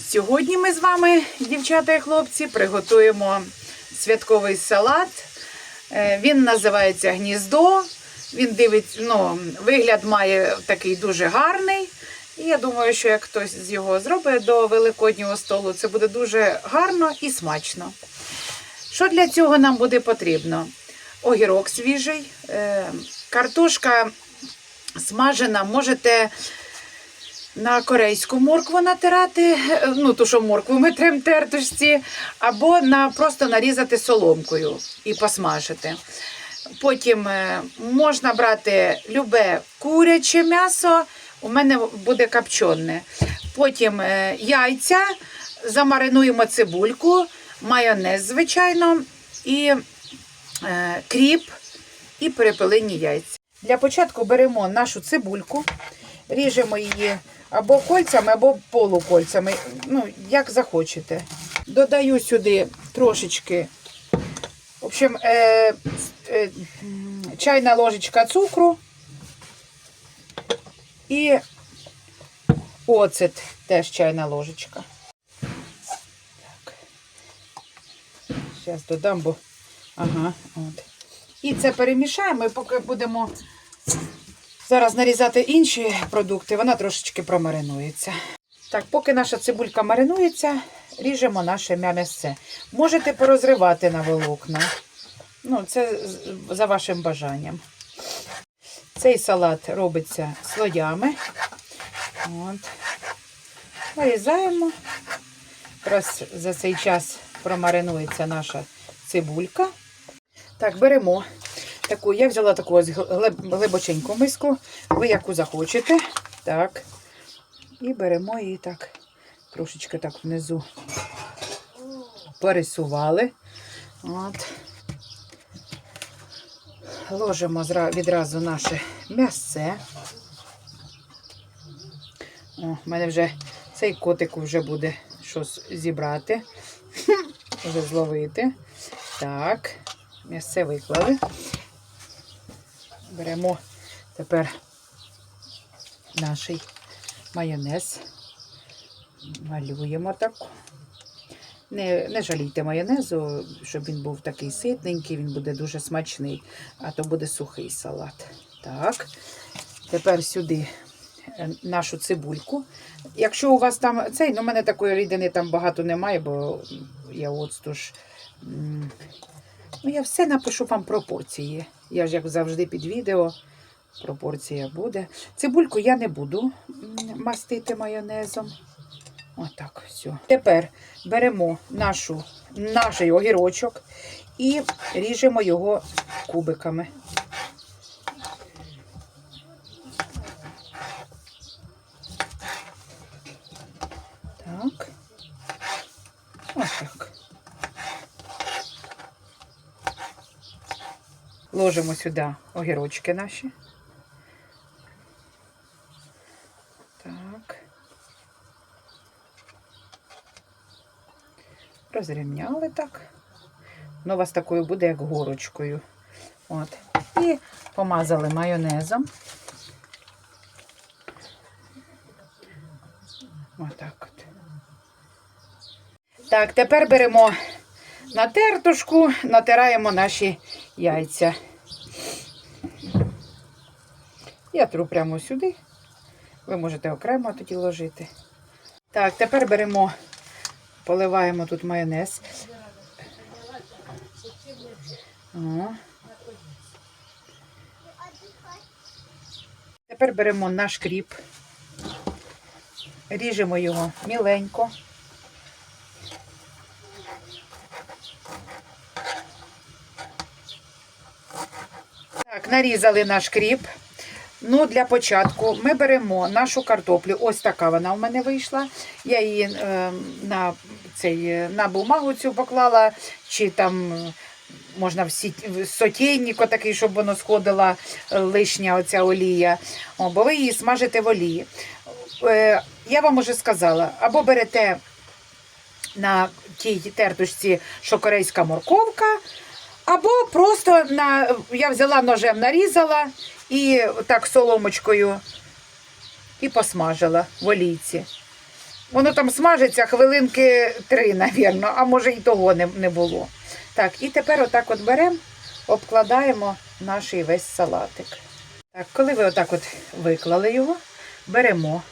Сьогодні ми з вами, дівчата і хлопці, приготуємо святковий салат. Е, Він називається гніздо. Він дивиться, ну, вигляд має такий дуже гарний. І я думаю, що як хтось з його зробить до великоднього столу, це буде дуже гарно і смачно. Що для цього нам буде потрібно? Огірок свіжий, е, картошка смажена, можете на корейську моркву натирати, е, ну ту, що моркву ми трем тертушці, або на, просто нарізати соломкою і посмажити. Потім е, можна брати любе куряче м'ясо, у мене буде копчене. Потім е, яйця, замаринуємо цибульку, майонез, звичайно, і кріп, і перепелині яйця. Для початку беремо нашу цибульку, ріжемо її або кольцями, або полукольцями, ну, як захочете. Додаю сюди трошечки, в общем, е, е, чайна ложечка цукру і оцет, теж чайна ложечка. Так. Зараз додам, бо. Ага, от. І це перемішаємо, і поки будемо зараз нарізати інші продукти, вона трошечки промаринується. Так, поки наша цибулька маринується, ріжемо наше м'ясце. Можете порозривати на волокна. Ну, це за вашим бажанням. Цей салат робиться слоями. От. Нарізаємо. Якраз за цей час промаринується наша цибулька. Так, беремо таку. Я взяла таку ось глибоченьку миску. Ви яку захочете. Так. І беремо її так, трошечки так внизу пересували. От. Ложимо відразу наше м'ясце. В мене вже цей котик вже буде щось зібрати, зловити. Так, м'ясце виклали. Беремо тепер наш майонез. Малюємо так. Не, не жалійте майонезу, щоб він був такий ситненький, він буде дуже смачний, а то буде сухий салат. Так. Тепер сюди е, нашу цибульку. Якщо у вас там цей, ну, у мене такої рідини там багато немає, бо я оцту ж. Ну, я все напишу вам пропорції. Я ж, як завжди, під відео. Пропорція буде. Цибульку я не буду мастити майонезом. Отак, все. Тепер беремо нашу, наш огірочок і ріжемо його кубиками. Так. Отак. Ложимо сюди огірочки наші. Так. Розрівняли так. Воно у вас такою буде, як горочкою. От. І помазали майонезом. Отак от. Так, тепер беремо на тертушку, натираємо наші яйця. Я тру прямо сюди. Ви можете окремо тоді ложити. Так, тепер беремо, поливаємо тут майонез. О. Тепер беремо наш кріп, ріжемо його міленько. Так, нарізали наш кріп. Ну, для початку ми беремо нашу картоплю. Ось така вона у мене вийшла. Я її е, на, цей, е, на бумагу цю поклала, чи там е, можна в, в сотейник такий, щоб воно сходила е, лишня оця олія. О, бо ви її смажите в олії. Е, я вам уже сказала, або берете на тій тертушці, що корейська морковка, або просто на, я взяла ножем, нарізала і так соломочкою і посмажила в олійці. Воно там смажиться хвилинки три, навірно, а може і того не, не було. Так, і тепер отак от беремо, обкладаємо наш весь салатик. Так, коли ви отак от виклали його, беремо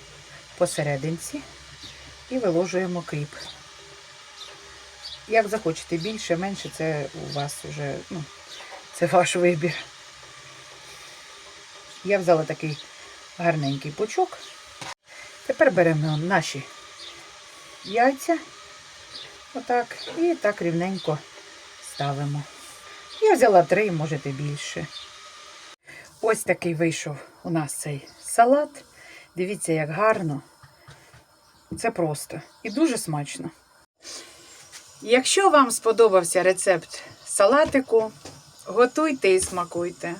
посерединці і виложуємо кріп. Як захочете більше, менше, це у вас вже, ну, це ваш вибір. Я взяла такий гарненький пучок. Тепер беремо наші яйця. Отак. І так рівненько ставимо. Я взяла три, можете більше. Ось такий вийшов у нас цей салат. Дивіться, як гарно. Це просто і дуже смачно. Якщо вам сподобався рецепт салатику, готуйте і смакуйте.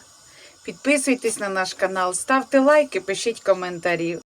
Підписуйтесь на наш канал, ставте лайки, пишіть коментарі.